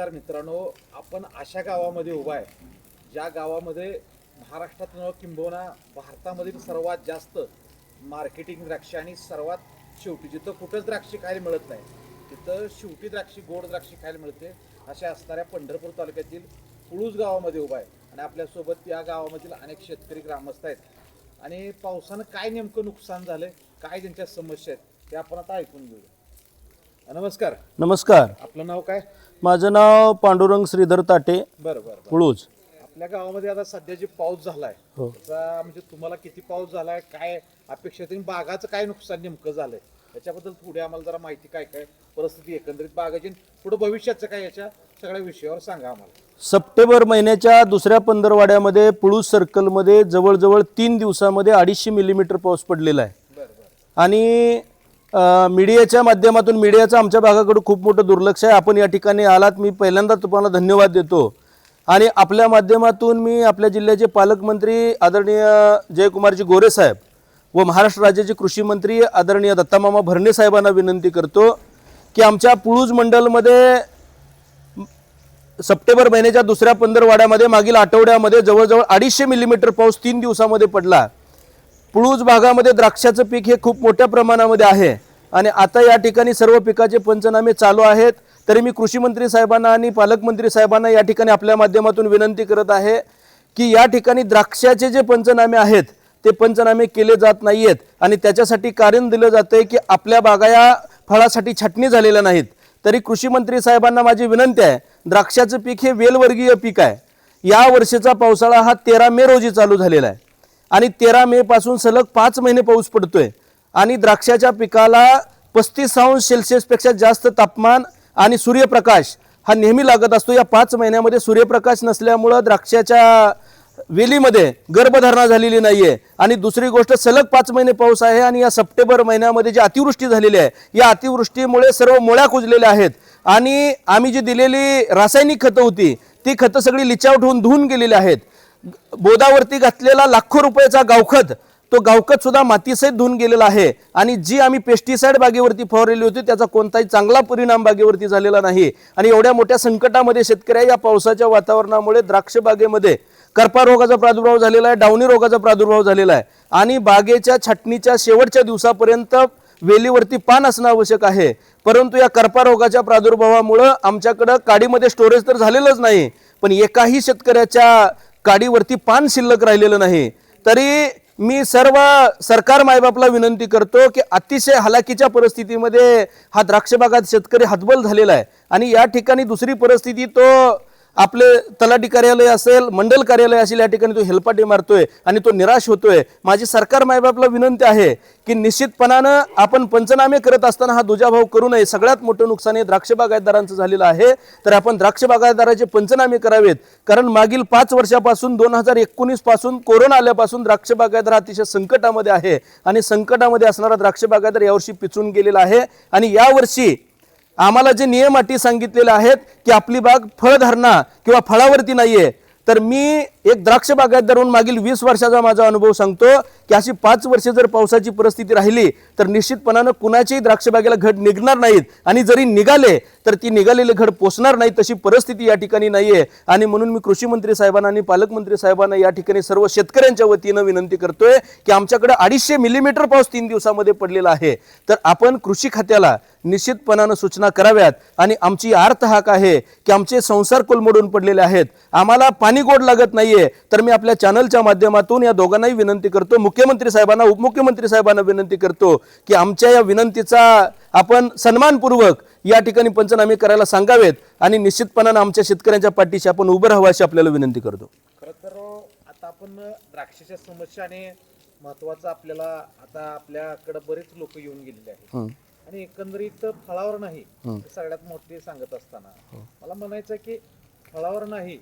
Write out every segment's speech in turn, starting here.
नमस्कार मित्रांनो आपण अशा गावामध्ये उभा आहे ज्या गावामध्ये महाराष्ट्रात न किंबहुना भारतामधील सर्वात जास्त मार्केटिंग द्राक्ष आणि सर्वात शेवटी जिथं कुठंच द्राक्षे खायला मिळत नाही तिथं शेवटी द्राक्षी गोड द्राक्षी खायला मिळते. अशा असणाऱ्या पंढरपूर तालुक्यातील पुळूस गावामध्ये उभा आहे आणि आपल्यासोबत या गावामधील अनेक शेतकरी ग्रामस्थ आहेत. आणि पावसानं काय नेमकं नुकसान झालंय काय त्यांच्या समस्या आहेत ते आपण आता ऐकून घेऊया. नमस्कार. नमस्कार. आपलं नाव काय? माझं नाव पांडुरंग श्रीधर ताटे. बरं बरं पुळूज आपल्या गावामध्ये आता सध्या जे पाऊस झालाय हो. त्याचा म्हणजे तुम्हाला किती पाऊस झालाय काय अपेक्षित आहे? बागाचं काय नुकसान नेमकं झालंय? त्याच्याबद्दल पुढे आम्हाला जरा माहिती काय काय परिस्थिती एकंदरीत बागाची पुढे भविष्याचं काय याच्या सगळ्या विषयावर सांगा आम्हाला. सप्टेंबर महिन्याच्या दुसऱ्या पंधरवाड्यामध्ये पुळूज सर्कलमध्ये जवळजवळ तीन दिवसामध्ये अडीचशे मिलीमीटर पाऊस पडलेला आहे. बरं बरं. आणि मीडियाच्या माध्यमातून मीडियाचं आमच्या भागाकडे खूप मोठं दुर्लक्ष आहे. आपण या ठिकाणी आलात. मी पहिल्यांदा तुम्हाला धन्यवाद देतो. आणि आपल्या माध्यमातून मी आपल्या जिल्ह्याचे पालकमंत्री आदरणीय जयकुमारजी गोरे साहेब व महाराष्ट्र राज्याचे कृषी मंत्री आदरणीय दत्तामामा भरणे साहेबांना विनंती करतो की आमच्या पुळूज मंडलमध्ये सप्टेंबर महिन्याच्या दुसऱ्या पंधरवाड्यामध्ये मागील आठवड्यामध्ये जवळजवळ अडीचशे मिलीमीटर पाऊस तीन दिवसामध्ये पडला. पुळूज भागामध्ये द्राक्षाचं पीक हे खूप मोठ्या प्रमाणामध्ये आहे. आणि आता या ठिकाणी सर्व पिकाचे पंचनामे चालू आहेत. तरी मी कृषी मंत्री साहेबांना आणि पालकमंत्री साहेबांना या ठिकाणी आपल्या माध्यमातून विनंती करत आहे की या ठिकाणी द्राक्षाचे जे पंचनामे आहेत ते पंचनामे केले जात नाही आहेत आणि त्याच्यासाठी कारण दिलं जातं की आपल्या बागा या फळासाठी छाटणी झालेल्या नाहीत. तरी कृषी मंत्री साहेबांना माझी विनंती आहे द्राक्षाचं पीक हे वेलवर्गीय पीक आहे. या वर्षीचा पावसाळा हा तेरा मे रोजी चालू झालेला आहे. आणि तेरा मे पासून सलग पाच महिने पाऊस पडतोय. आणि द्राक्षाच्या पिकाला पस्तीस अंश सेल्सिअसपेक्षा जास्त तापमान आणि सूर्यप्रकाश हा नेहमी लागत असतो. या पाच महिन्यामध्ये सूर्यप्रकाश नसल्यामुळं द्राक्षाच्या वेलीमध्ये गर्भधारणा झालेली नाही आहे आणि दुसरी गोष्ट सलग पाच महिने पाऊस आहे आणि या सप्टेंबर महिन्यामध्ये जी अतिवृष्टी झालेली आहे या अतिवृष्टीमुळे सर्व मुळ्या कुजलेल्या आहेत. आणि आम्ही जी दिलेली रासायनिक खतं होती ती खतं सगळी लिचावट होऊन धुवून गेलेली आहेत. बोदावरती घातलेला लाखो रुपयाचा गावखत तो गावखत सुद्धा मातीसहित धुवून गेलेला आहे. आणि जी आम्ही पेस्टिसाइड बागेवरती फवारलेली होती त्याचा कोणताही चांगला परिणाम बागेवरती झालेला नाही. आणि एवढ्या मोठ्या संकटामध्ये शेतकऱ्या या पावसाच्या वातावरणामुळे द्राक्ष बागेमध्ये कर्पा रोगाचा प्रादुर्भाव झालेला आहे डावणी रोगाचा प्रादुर्भाव झालेला आहे. आणि बागेच्या छाटणीच्या शेवटच्या दिवसापर्यंत वेलीवरती पान असणं आवश्यक आहे. परंतु या कर्पा रोगाच्या प्रादुर्भावामुळं आमच्याकडं काडीमध्ये स्टोरेज तर झालेलंच नाही. पण एकाही शेतकऱ्याच्या काडीवरती पान शिल्लक राहिलेलं नाही. तरी मी सर्व सरकार मायबापला विनंती करतो की अतिशय हलाखीच्या परिस्थितीमध्ये हा द्राक्ष बागात शेतकरी हतबल झालेला आहे. आणि या ठिकाणी दुसरी परिस्थिती तो आपले तलाठी कार्यालय असेल मंडल कार्यालय असेल या ठिकाणी तो हेलपाटे मारतोय आणि तो निराश होतोय. माझी सरकार मायबापला विनंती आहे की निश्चितपणानं आपण पंचनामे करत असताना हा दुजाभाव करू नये. सगळ्यात मोठं नुकसान हे द्राक्ष बागायतदारांचं झालेलं आहे. तर आपण द्राक्ष बागायतदाराचे पंचनामे करावेत. कारण मागील पाच वर्षापासून दोन हजार एकोणीसपासून कोरोना आल्यापासून द्राक्ष बागायतदार अतिशय संकटामध्ये आहे. आणि संकटामध्ये असणारा द्राक्ष बागायतदार यावर्षी पिचून गेलेला आहे. आणि यावर्षी आम्हाला जे नियम अटी सांगितलेले आहेत की आपली बाग फळधारणा किंवा फळावरती नाही आहे तर मी एक द्राक्ष बागायत धरून मागील वीस वर्षाचा माझा अनुभव सांगतो की अशी पाच वर्षे जर पावसाची परिस्थिती राहिली तर निश्चितपणानं कुणाच्याही द्राक्षबागेला घड घट निघणार नाहीत. आणि जरी निघाले तर ती निघालेले घड पोचणार नाही तशी परिस्थिती या ठिकाणी नाहीये. आणि म्हणून मी कृषी मंत्री साहेबांना आणि पालकमंत्री साहेबांना या ठिकाणी सर्व शेतकऱ्यांच्या वतीनं विनंती करतोय की आमच्याकडे अडीचशे मिलीमीटर पाऊस तीन दिवसामध्ये पडलेला आहे. तर आपण कृषी खात्याला निश्चितपणानं सूचना कराव्यात. आणि आमची आर्थ हाक आहे की आमचे संसार कोलमडून पडलेले आहेत. आम्हाला पाणी गोड लागत नाही नाहीये. तर मी आपल्या चॅनलच्या माध्यमातून या दोघांनाही विनंती करतो मुख्यमंत्री साहेबांना उपमुख्यमंत्री साहेबांना विनंती करतो की आमच्या या विनंतीचा आपण सन्मानपूर्वक या ठिकाणी पंचनामे करायला सांगावेत आणि निश्चितपणानं आमच्या शेतकऱ्यांच्या पाठीशी आपण उभं राहावं अशी आपल्याला विनंती करतो. खरं तर आता आपण द्राक्षाच्या समस्या आणि महत्वाचं आपल्याला आता आपल्याकडे बरेच लोक येऊन गेलेले आहेत. आणि एकंदरीत फळावर नाही हे. सगळ्यात मोठे सांगत असताना मला म्हणायचं की फळावर नाही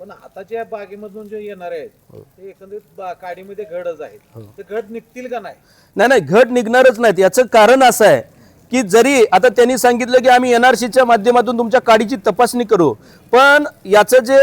पण आता ज्या बागेमधून जे येणार आहेत ते एकंदरीत बा- काडीमध्ये घडच आहेत. ते घड निघतील का नाही? नाही नाही घट निघणारच नाहीत. याचं कारण असं आहे की जरी आता त्यांनी सांगितलं की आम्ही एनआरसीच्या माध्यमातून तुमच्या काडीची तपासणी करू पण याचं जे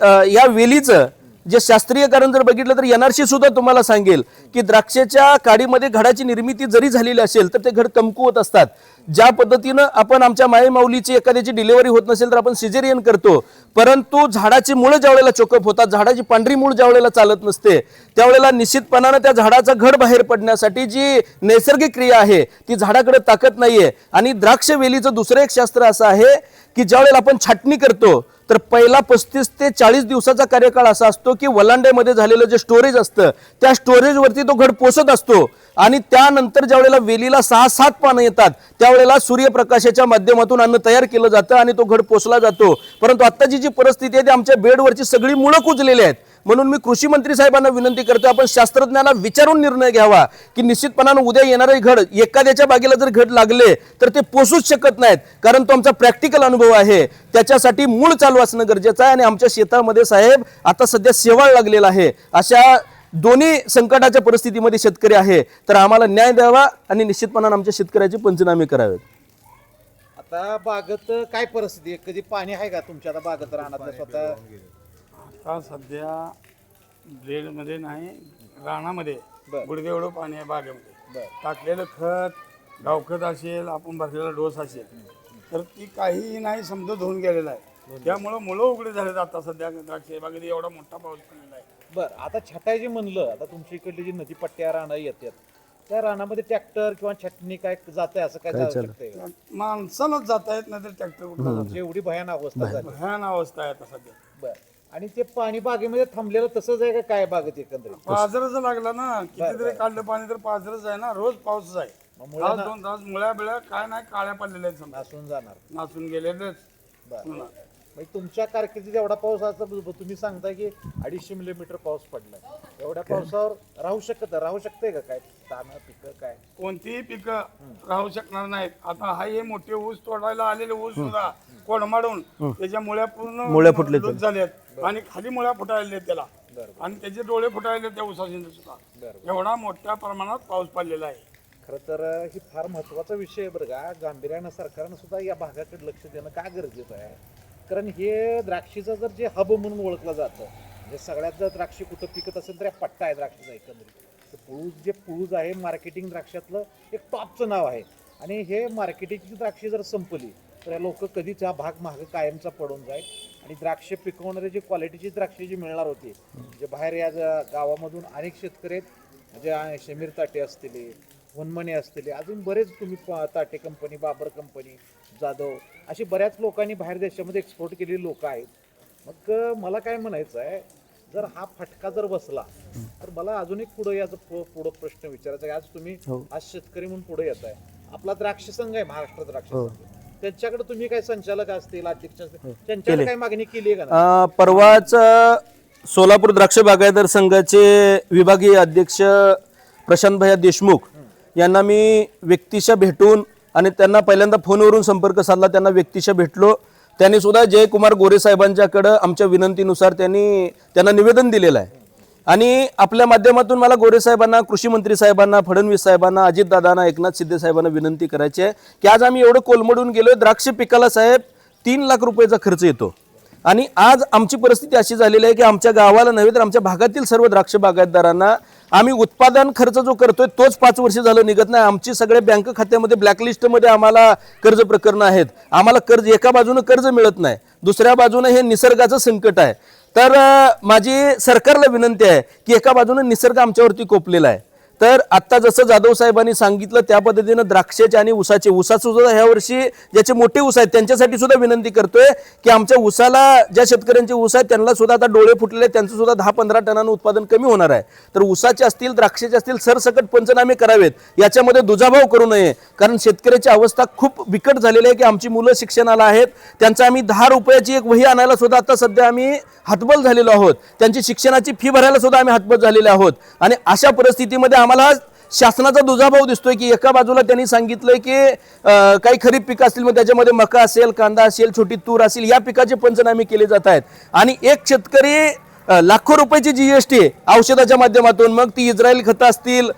अं, या वेलीचं जे शास्त्रीय कारण जर बघितलं तर एनआरसी सुद्धा तुम्हाला सांगेल की द्राक्षाच्या काडीमध्ये घडाची निर्मिती जरी झालेली असेल तर ते घड कमकुवत असतात. ज्या पद्धतीनं आपण आमच्या मायमाऊलीची एखाद्याची डिलिव्हरी होत नसेल तर आपण सिजेरियन करतो. परंतु झाडाची मुळं ज्यावेळेला चोकअप होतात झाडाची पांढरी मूळ ज्या वेळेला चालत नसते त्यावेळेला निश्चितपणानं त्या झाडाचा घड बाहेर पडण्यासाठी जी नैसर्गिक क्रिया आहे ती झाडाकडे ताकद नाहीये. आणि द्राक्ष वेलीचं दुसरं एक शास्त्र असं आहे की ज्यावेळेला आपण छाटणी करतो तर पहिला पस्तीस ते चाळीस दिवसाचा कार्यकाळ असा असतो की वलांड्यामध्ये झालेलं जे स्टोरेज असतं त्या स्टोरेजवरती तो घड पोसत असतो. आणि त्यानंतर ज्या वेळेला वेलीला सहा सात पानं येतात त्यावेळेला सूर्यप्रकाशाच्या माध्यमातून अन्न तयार केलं जातं आणि तो घड पोसला जातो. परंतु आत्ताची जी परिस्थिती आहे ती आमच्या बेडवरची सगळी मुळं कुजलेली आहेत. म्हणून मी कृषी मंत्री साहेबांना विनंती करतो आपण शास्त्रज्ञांना विचारून निर्णय घ्यावा की निश्चितपणानं उद्या येणारे घड एखाद्याच्या बागेला जर घड लागले तर ते पोसूच शकत नाहीत. कारण तो आमचा प्रॅक्टिकल अनुभव आहे. त्याच्यासाठी मूळ चालू असणं गरजेचं आहे आणि आमच्या शेतामध्ये साहेब आता सध्या शेवाळ लागलेला आहे. अशा दोन्ही संकटाच्या परिस्थितीमध्ये शेतकरी आहे. तर आम्हाला न्याय द्यावा आणि निश्चितपणानं आमच्या शेतकऱ्याचे पंचनामे करावेत. आता बागत काय परिस्थिती आहे? कधी पाणी आहे का तुमच्या? आता बागत राहणार स्वतः आता सध्या ब्लेडमध्ये नाही रानामध्ये बर. गुडघे एवढं पाणी आहे बागेमध्ये. बर. टाकलेलं खत गावखत असेल आपण भरलेला डोस असेल तर ती काहीही नाही समजा धुवून गेलेला आहे. त्यामुळं मुलं उघडे झालेत आता सध्या द्राक्ष बागेत एवढा मोठा पाऊस पडलेला आहे. बर आता छटायची म्हणलं आता तुमच्या इकडली जी नदी पट्ट्या रानं येतात त्या रानामध्ये ट्रॅक्टर किंवा छटणी काय जात आहे असं काय जाऊ शकतंय का? माणसालाच जाता येत नाही तर ट्रॅक्टर कुठला जातो? एवढी भयान अवस्था झाली. भयान अवस्था आहे आता सध्या. बर. आणि ते पाणी बागेमध्ये थांबलेलं तसंच आहे का काय बागेत एकंदरीत? पाझरच लागला ना. कितीतरी काढलं पाणी तर पाझरच आहे ना. रोज पाऊसच आहे. मग मुळं तास दोन तास मुळ्या बिळ्या काय नाही काळ्या पडलेल्या आहेत समजा. नासून जाणार. नाचून गेलेलेच. बर. पुन्हा. म्हणजे तुमच्या कारकिर्दीत एवढा पाऊस आता तुम्ही सांगताय की अडीचशे मिलीमीटर पाऊस पडलाय. एवढ्या पावसावर राहू शकत राहू शकते का काय? तानं पिकं काय? कोणतीही पिकं राहू शकणार नाहीत. आता हा हे मोठे ऊस तोडायला आलेले ऊस सुद्धा कोडमाडून त्याच्या मुळ्या पूर्ण मुळ्या फुटलेत. लूज झाल्यात आणि खाली मुळ्या फुटायला त्याला. आणि त्याचे डोळे फुटायले त्या ऊसाचे सुद्धा. एवढा मोठ्या प्रमाणात पाऊस पडलेला आहे. खरं तर ही फार महत्त्वाचा विषय आहे बरं का. गांभीर्यानं सरकारनं सुद्धा या भागाकडे लक्ष देणं का गरजेचं आहे? कारण हे द्राक्षीचं जर जे हब म्हणून ओळखलं जातं म्हणजे सगळ्यात जर द्राक्षी कुठं पिकत असेल तर या पट्टा आहे द्राक्षीचा एकंदरीत. तर पुळूज जे पुळूज आहे मार्केटिंग द्राक्षातलं एक टॉपचं नाव आहे. आणि हे मार्केटिंगची द्राक्षी जर संपली तर लोक कधीच हा भाग महाग कायमचा पडून जाईल. आणि द्राक्ष पिकवणारे जी क्वालिटीची द्राक्षे जी मिळणार होती जे बाहेर या ज- गावामधून अनेक शेतकरी आहेत म्हणजे आ- शमीर ताटे असतील वनमणे असतील अजून बरेच तुम्ही प- ताटे कंपनी बाबर कंपनी जाधव अशी बऱ्याच लोकांनी बाहेर देशामध्ये एक्सपोर्ट केलेली लोक आहेत. मग अ, मला काय म्हणायचं आहे जर हा फटका जर बसला तर मला अजून एक पुढे याचा पु- पुढं प्रश्न विचारायचा आहे. आज तुम्ही आज शेतकरी म्हणून पुढे येत आहे आपला द्राक्ष संघ आहे महाराष्ट्र द्राक्ष संघ. त्यांच्याकडे तुम्ही काय संचालक असतील अध्यक्ष असतील त्यांच्याकडे काय मागणी केली आहे का? अं, परवाच अं, सोलापूर द्राक्ष बागायतदार संघाचे विभागीय अध्यक्ष प्रशांत भैया देशमुख यांना मी व्यक्तिशः भेटून आणि त्यांना पहिल्यांदा फोनवरून संपर्क साधला त्यांना व्यक्तिशः भेटलो. त्यांनी सुद्धा जयकुमार गोरे साहेबांच्याकडं आमच्या विनंतीनुसार त्यांनी त्यांना निवेदन दिलेलं आहे. आणि आपल्या माध्यमातून मला गोरे साहेबांना कृषी मंत्री साहेबांना फडणवीस साहेबांना अजितदादांना एकनाथ शिंदे साहेबांना विनंती करायची आहे की आज आम्ही एवढं कोलमडून गेलो द्राक्ष पिकाला साहेब तीन लाख रुपयाचा खर्च येतो. आणि आज आमची परिस्थिती अशी झालेली आहे की आमच्या गावाला नव्हे तर आमच्या भागातील सर्व द्राक्ष बागायतदारांना आम्ही उत्पादन खर्च जो करतोय तोच पाच वर्ष झालं निघत नाही. आमची सगळे बँक खात्यामध्ये ब्लॅकलिस्टमध्ये आम्हाला कर्ज प्रकरणं आहेत. आम्हाला कर्ज एका बाजूनं कर्ज मिळत नाही. दुसऱ्या बाजूनं हे निसर्गाचं संकट आहे. तर माझी सरकारला विनंती आहे की एका बाजूनं निसर्ग आमच्यावरती कोपलेला आहे. तर आत्ता जसं जाधव साहेबांनी सांगितलं त्या पद्धतीनं द्राक्षाचे आणि ऊसाचे ऊसाचं सुद्धा ह्या वर्षी ज्याचे मोठे ऊस आहेत त्यांच्यासाठी सुद्धा विनंती करतोय की आमच्या ऊसाला ज्या शेतकऱ्यांचे ऊस आहेत त्यांना सुद्धा आता डोळे फुटलेले त्यांचं सुद्धा दहा पंधरा टनानं उत्पादन कमी होणार आहे. तर ऊसाचे असतील द्राक्षाचे असतील सरसकट पंचनामे करावेत. याच्यामध्ये दुजाभाव करू नये. कारण शेतकऱ्याची अवस्था खूप बिकट झालेली आहे की आमची मुलं शिक्षणाला आहेत. त्यांचा आम्ही दहा रुपयाची एक वही आणायला सुद्धा आता सध्या आम्ही हातबल झालेलो आहोत. त्यांची शिक्षणाची फी भरायला सुद्धा आम्ही हातबल झालेले आहोत. आणि अशा परिस्थितीमध्ये आम्हाला शासनाचा दुजाभाव दिसतोय की एका बाजूला त्यांनी सांगितलंय की काही खरीप पिकं असतील मग त्याच्यामध्ये मका असेल कांदा असेल छोटी तूर असेल या पिकाचे पंचनामे केले जात आहेत. आणि एक शेतकरी लाखो रुपयाची जीएसटी औषधाच्या माध्यमातून. मग ती इस्रायल खतं असतील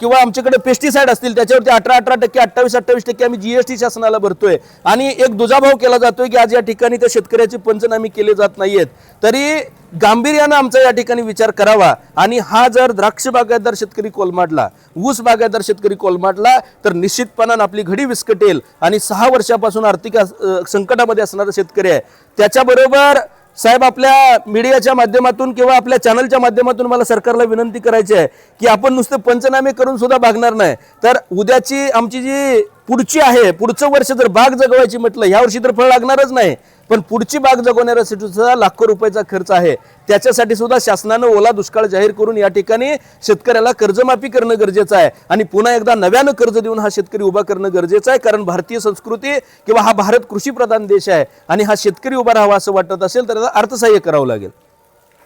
किंवा आमच्याकडे पेस्टिसाईड असतील त्याच्यावरती अठरा अठरा टक्के अठ्ठावीस अठ्ठावीस टक्के आम्ही जीएसटी शासनाला भरतोय. आणि एक दुजाभाव केला जातोय की आज या ठिकाणी त्या शेतकऱ्याचे पंचनामे केले जात नाहीयेत. तरी गांभीर्यानं आमचा या ठिकाणी विचार करावा. आणि हा जर द्राक्ष बागायतदार शेतकरी कोलमाडला ऊस बागायतदार शेतकरी कोलमाडला तर निश्चितपणानं आपली घडी विस्कटेल. आणि सहा वर्षापासून आर्थिक अस- संकटामध्ये असणारा शेतकरी आहे. त्याच्याबरोबर साहेब आपल्या मीडियाच्या माध्यमातून किंवा आपल्या चॅनलच्या माध्यमातून मला सरकारला विनंती करायची आहे की आपण नुसते पंचनामे करून सुद्धा भागणार नाही. तर उद्याची आमची जी पुढची आहे पुढचं वर्ष जर बाग जगवायची म्हटलं ह्या वर्षी तर फळ लागणारच नाही. पण पुढची बाग जगवण्यासाठी सिटीचा लाखो रुपयाचा खर्च आहे. त्याच्यासाठी सुद्धा शासनानं ओला दुष्काळ जाहीर करून या ठिकाणी शेतकऱ्याला कर्जमाफी करणं गरजेचं आहे. आणि पुन्हा एकदा नव्यानं कर्ज देऊन हा शेतकरी उभा करणं गरजेचं आहे कारण भारतीय संस्कृती किंवा हा भारत कृषीप्रधान देश आहे आणि हा शेतकरी उभा राहावा असं वाटत असेल तर त्याला अर्थसहाय्य करावं लागेल.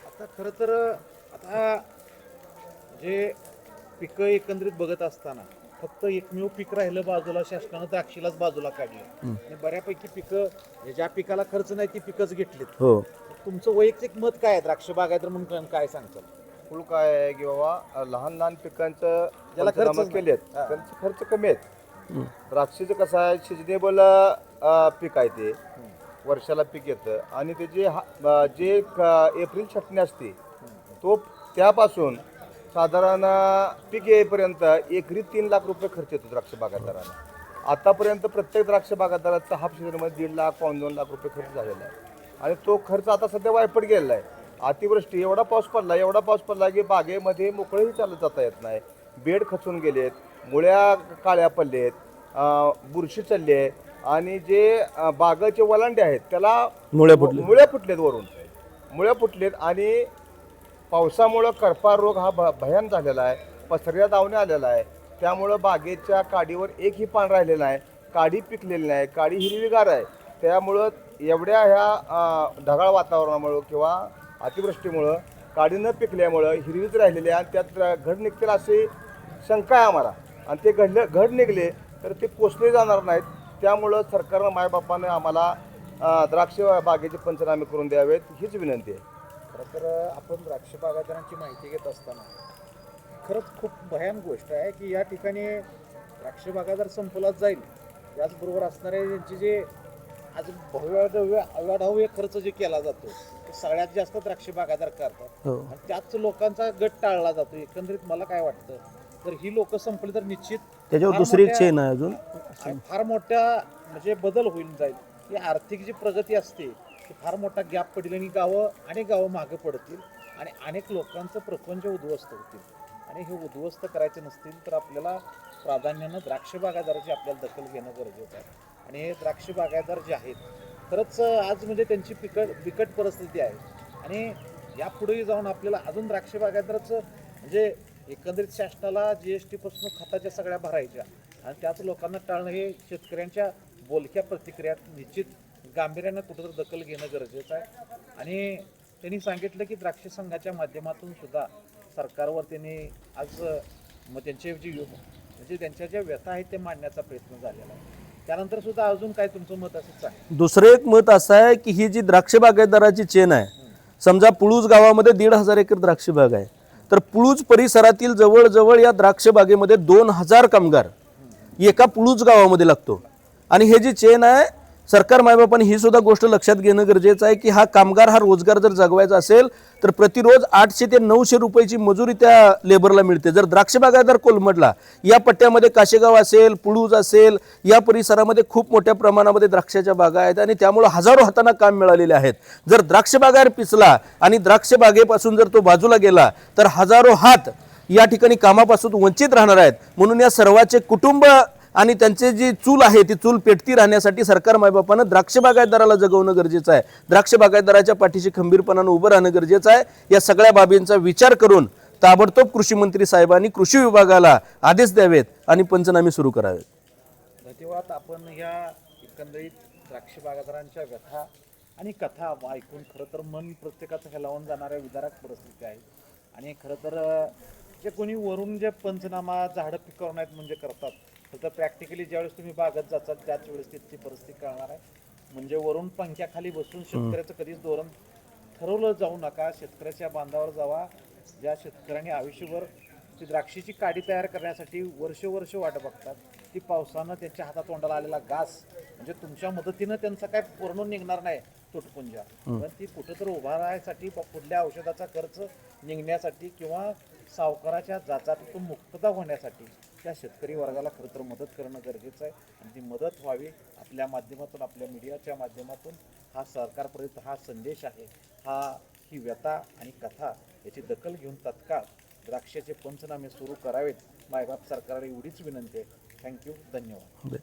आता खरं तर आता जे पिकं एकंदरीत बघत असताना फक्त एकमेव पीक राहिलं बाजूला शासनानं द्राक्षीलाच बाजूला काढलं. आणि बऱ्यापैकी पिकं ज्या पिकाला खर्च नाही ती पिकंच घेतलीत. हो. तुमचं वैयक्तिक मत काय आहे? द्राक्ष बागायतर म्हणून काय सांगताल? फुल काय आहे की बाबा लहान लहान पिकांचं ज्याला खर्च. केलेत हा. त्यांचे खर्च कमी आहेत. द्राक्षीचं कसं आहे सिजनेबल पीक आहे ते. वर्षाला पीक येतं. आणि त्याचे हा- अ, जे क- एप्रिल छटणी असते तो त्यापासून साधारण पीक येईपर्यंत एकरी तीन लाख रुपये खर्च येतो द्राक्ष बागायतदारांना. आतापर्यंत प्रत्येक द्राक्ष बागायतदाराचा हाफ सीझनमध्ये दीड लाख पाऊन दोन लाख रुपये खर्च झालेला आहे. आणि तो खर्च आता सध्या वायपट गेलेला आहे. अतिवृष्टी एवढा पाऊस पडला एवढा पाऊस पडला की बागेमध्ये मोकळेही चालत जाता येत नाही. बेड खचून गेलेत मुळ्या काळ्या पडलेत बुरशी चालली आहे. आणि जे बागाचे वलांडे आहेत त्याला मुळ्या फुटल्या. मुळ्या फुटलेत वरून. मुळ्या फुटलेत आणि पावसामुळं करपा रोग हा भ भयान झालेला आहे. पसऱ्या दावणे आलेला आहे त्यामुळं बागेच्या काडीवर एकही पान राहिलेलं नाही. काडी पिकलेली नाही. काडी हिरवीगार आहे. त्यामुळं एवढ्या ह्या ढगाळ वातावरणामुळं किंवा अतिवृष्टीमुळं काडी न पिकल्यामुळं हिरवीच राहिलेली आहे आणि त्यात घड निघतील अशी शंका आहे आम्हाला. आणि ते घडलं घड निघले तर ते पोचले जाणार नाहीत. त्यामुळं सरकारनं मायबापानं आम्हाला द्राक्ष बागेचे पंचनामे करून द्यावेत. हीच विनंती आहे. खरं तर आपण द्राक्ष बागायतदारांची माहिती घेत असताना खरंच खूप भयान गोष्ट आहे की या ठिकाणी द्राक्ष बागायतदार संपलाच जाईल. त्याचबरोबर असणारे यांचे जे आज भव्य अवाढव्य खर्च जे केला जातो ते सगळ्यात जास्त द्राक्ष बागायतदार करतात. हो. आणि त्याच लोकांचा गट टाळला जातो. एकंदरीत मला काय वाटतं तर ही लोक संपली तर निश्चित त्याच्यावर दुसरी चेन आहे अजून. फार मोठ्या म्हणजे बदल होईल जाईल. ही आर्थिक जी प्रगती असते फार मोठा गॅप पडेल आणि गावं अनेक गावं मागे पडतील आणि अनेक लोकांचं प्रपंच उद्ध्वस्त होतील. आणि हे उद्ध्वस्त करायचे नसतील तर आपल्याला प्राधान्यानं द्राक्ष बागायदाराची आपल्याला दखल घेणं गरजेचं आहे. आणि हे द्राक्ष बागायदार जे आहेत खरंच आज म्हणजे त्यांची पिकट बिकट परिस्थिती आहे. आणि यापुढेही जाऊन आपल्याला अजून द्राक्ष बागायदाराचं म्हणजे एकंदरीत शासनाला जी एस टीपासून खताच्या सगळ्या भरायच्या. आणि त्याच लोकांना टाळणं हे शेतकऱ्यांच्या बोलक्या प्रतिक्रियात निश्चित गांभीर्यानं कुठंतरी दखल घेणं गरजेचं आहे. आणि त्यांनी सांगितलं की द्राक्ष संघाच्या माध्यमातून सुद्धा सरकारवर त्यांनी आज मग त्यांचे जे यु- म्हणजे त्यांच्या ज्या व्यथा आहेत ते मांडण्याचा प्रयत्न झालेला आहे. त्यानंतर सुद्धा अजून काय तुमचं मत असंच आहे? दुसरं एक मत असं आहे की ही जी द्राक्ष बागायतदाराची चेन आहे समजा पुळूज गावामध्ये दीड हजार एकर द्राक्ष बाग आहे तर पुळूज परिसरातील जवळजवळ या द्राक्ष बागेमध्ये दोन हजार कामगार एका पुळूज गावामध्ये लागतो. आणि हे जी चेन आहे सरकार मायबापाने ही सुद्धा गोष्ट लक्षात घेणं गरजेचं आहे की हा कामगार हा रोजगार जर जगवायचा असेल तर प्रतिरोज आठशे ते नऊशे रुपयाची मजुरी त्या लेबरला मिळते. जर द्राक्ष बागायदार कोलमडला या पट्ट्यामध्ये काशेगाव असेल पुळूज असेल या परिसरामध्ये खूप मोठ्या प्रमाणामध्ये द्राक्षाच्या बागा आहेत आणि त्यामुळे हजारो हातांना काम मिळालेले आहेत. जर द्राक्ष बागावर पिचला आणि द्राक्ष बागेपासून जर तो बाजूला गेला तर हजारो हात या ठिकाणी कामापासून वंचित राहणार आहेत. म्हणून या सर्वाचे कुटुंब आणि त्यांचे जी चूल आहे ती चूल पेटती राहण्यासाठी सरकार मायबापानं द्राक्ष बागायतदाराला जगवणं गरजेचं आहे. द्राक्ष बागायतदाराच्या पाठीशी खंबीरपणानं उभं राहणं गरजेचं आहे. या सगळ्या बाबींचा विचार करून ताबडतोब कृषी मंत्री साहेबांनी कृषी विभागाला आदेश द्यावेत आणि पंचनामे सुरू करावेत. धन्यवाद. आपण ह्या एकंदरीत द्राक्ष बागायतदारांच्या व्यथा आणि कथा ऐकून खरं तर मन प्रत्येकाचं हेलावून जाणाऱ्या विदारक परिस्थिती आहे. आणि खरं तर जे कोणी वरून जे पंचनामा झाडं पिकवणार आहेत म्हणजे करतात तर प्रॅक्टिकली ज्यावेळेस तुम्ही बागत जाचाल त्याच वेळेस तिथची परिस्थिती कळणार आहे. म्हणजे वरून पंख्याखाली बसून शेतकऱ्याचं कधीच धोरण ठरवलं जाऊ नका. शेतकऱ्याच्या बांधावर जावा. ज्या शेतकऱ्यांनी आयुष्यभर ती द्राक्षीची काडी तयार करण्यासाठी वर्ष वर्ष वाट बघतात ती पावसानं त्यांच्या हातातोंडाला आलेला घास. म्हणजे तुमच्या मदतीनं त्यांचा काय पूर्ण निघणार नाही तुटपुंजा. पण ती कुठं तर उभा राहण्यासाठी प- पुढल्या औषधाचा खर्च निघण्यासाठी किंवा सावकाराच्या जाचातून मुक्तता होण्यासाठी त्या शेतकरी वर्गाला खरं तर मदत करणं गरजेचं आहे. आणि ती मदत व्हावी आपल्या माध्यमातून आपल्या मीडियाच्या माध्यमातून. हा सरकारपर्यंत हा संदेश आहे. हा ही व्यथा आणि कथा याची दखल घेऊन तत्काळ द्राक्षाचे पंचनामे सुरू करावेत. मायबाप सरकारला एवढीच विनंती आहे. थँक्यू धन्यवाद.